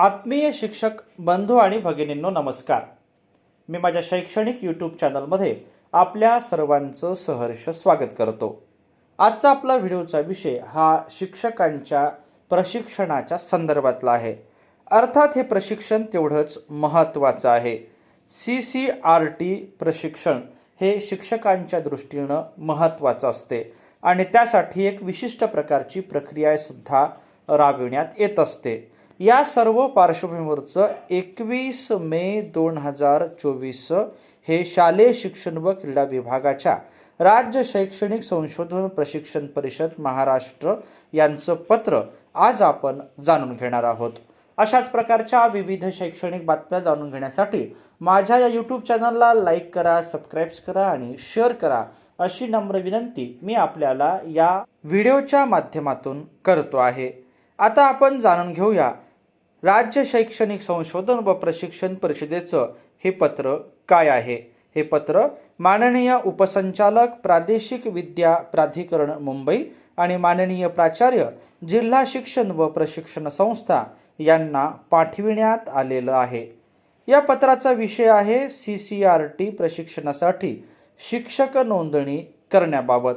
आत्मीय शिक्षक बंधू आणि भगिनींनो नमस्कार. मी माझ्या शैक्षणिक यूट्यूब चॅनलमध्ये आपल्या सर्वांचं सहर्ष स्वागत करतो. आजचा आपला व्हिडिओचा विषय हा शिक्षकांच्या प्रशिक्षणाच्या संदर्भातला आहे. अर्थात हे प्रशिक्षण तेवढंच महत्त्वाचं आहे. सी सी आर टी प्रशिक्षण हे शिक्षकांच्या दृष्टीनं महत्त्वाचं असते आणि त्यासाठी एक विशिष्ट प्रकारची प्रक्रियासुद्धा राबविण्यात येत असते. या सर्व पार्श्वभूमीवरचं एकवीस मे दोन हजार चोवीस हे शालेय शिक्षण व क्रीडा विभागाच्या राज्य शैक्षणिक संशोधन प्रशिक्षण परिषद महाराष्ट्र यांचं पत्र आज आपण जाणून घेणार आहोत. अशाच प्रकारच्या विविध शैक्षणिक बातम्या जाणून घेण्यासाठी माझ्या या यूट्यूब चॅनलला लाईक करा सबस्क्राईब करा आणि शेअर करा अशी नम्र विनंती मी आपल्याला या व्हिडिओच्या माध्यमातून करतो आहे. आता आपण जाणून घेऊया राज्य शैक्षणिक संशोधन व प्रशिक्षण परिषदेचं हे पत्र काय आहे? हे पत्र माननीय उपसंचालक प्रादेशिक विद्या प्राधिकरण मुंबई आणि माननीय प्राचार्य जिल्हा शिक्षण व प्रशिक्षण संस्था यांना पाठविण्यात आलेलं आहे. या पत्राचा विषय आहे सी सी आर टी प्रशिक्षणासाठी शिक्षक नोंदणी करण्याबाबत.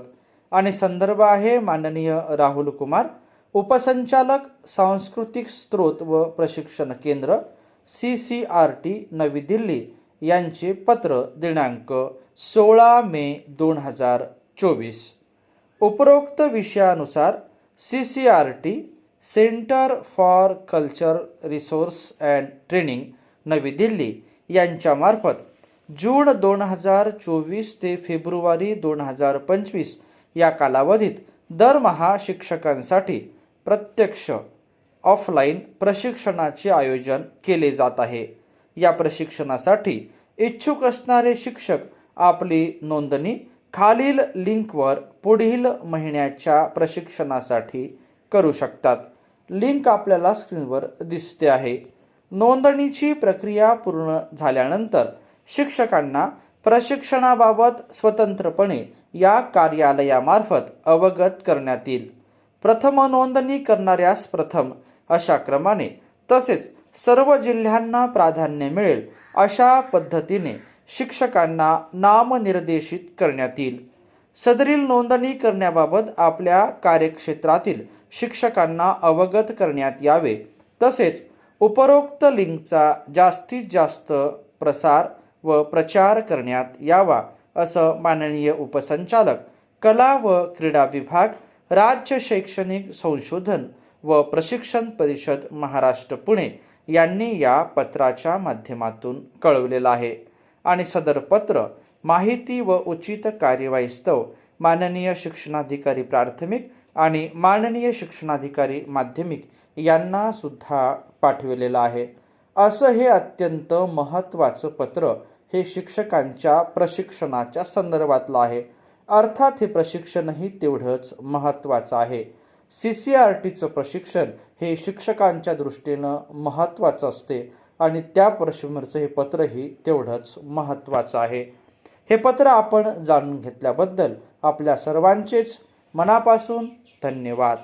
आणि संदर्भ आहे माननीय राहुल कुमार उपसंचालक सांस्कृतिक स्त्रोत व प्रशिक्षण केंद्र सी सी आर टी नवी दिल्ली यांचे पत्र दिनांक सोळा मे दोन हजार चोवीस. उपरोक्त विषयानुसार C C R T centre for culture resource and training नवी दिल्ली यांच्यामार्फत जून दोन हजार चोवीस ते फेब्रुवारी दोन हजार पंचवीस या कालावधीत दरमहा शिक्षकांसाठी प्रत्यक्ष ऑफलाईन प्रशिक्षणाचे आयोजन केले जात आहे. या प्रशिक्षणासाठी इच्छुक असणारे शिक्षक आपली नोंदणी खालील लिंकवर पुढील महिन्याच्या प्रशिक्षणासाठी करू शकतात. लिंक आपल्याला स्क्रीनवर दिसते आहे. नोंदणीची प्रक्रिया पूर्ण झाल्यानंतर शिक्षकांना प्रशिक्षणाबाबत स्वतंत्रपणे या कार्यालयामार्फत अवगत करण्यात येईल. प्रथम नोंदणी करणाऱ्यास प्रथम. अशा क्रमाने तसेच सर्व जिल्ह्यांना प्राधान्य मिळेल अशा पद्धतीने शिक्षकांना नामनिर्देशित करण्यात येईल. सदरील नोंदणी करण्याबाबत आपल्या कार्यक्षेत्रातील शिक्षकांना अवगत करण्यात यावे. तसेच उपरोक्त लिंकचा जास्तीत जास्त प्रसार व प्रचार करण्यात यावा असं माननीय उपसंचालक कला व क्रीडा विभाग राज्य शैक्षणिक संशोधन व प्रशिक्षण परिषद महाराष्ट्र पुणे यांनी या पत्राच्या माध्यमातून कळवलेलं आहे. आणि सदर पत्र माहिती व उचित कार्यवाहीस्तव माननीय शिक्षणाधिकारी प्राथमिक आणि माननीय शिक्षणाधिकारी माध्यमिक यांना सुद्धा पाठविलेलं आहे. असं हे अत्यंत महत्त्वाचं पत्र हे शिक्षकांच्या प्रशिक्षणाच्या संदर्भातलं आहे. अर्थात हे प्रशिक्षणही तेवढंच महत्त्वाचं आहे. सी सी आर टीचं प्रशिक्षण हे शिक्षकांच्या दृष्टीनं महत्त्वाचं असते आणि त्या पार्श्वभूमीवरचं हे पत्रही तेवढंच महत्त्वाचं आहे. हे पत्र आपण जाणून घेतल्याबद्दल आपल्या सर्वांचेच मनापासून धन्यवाद.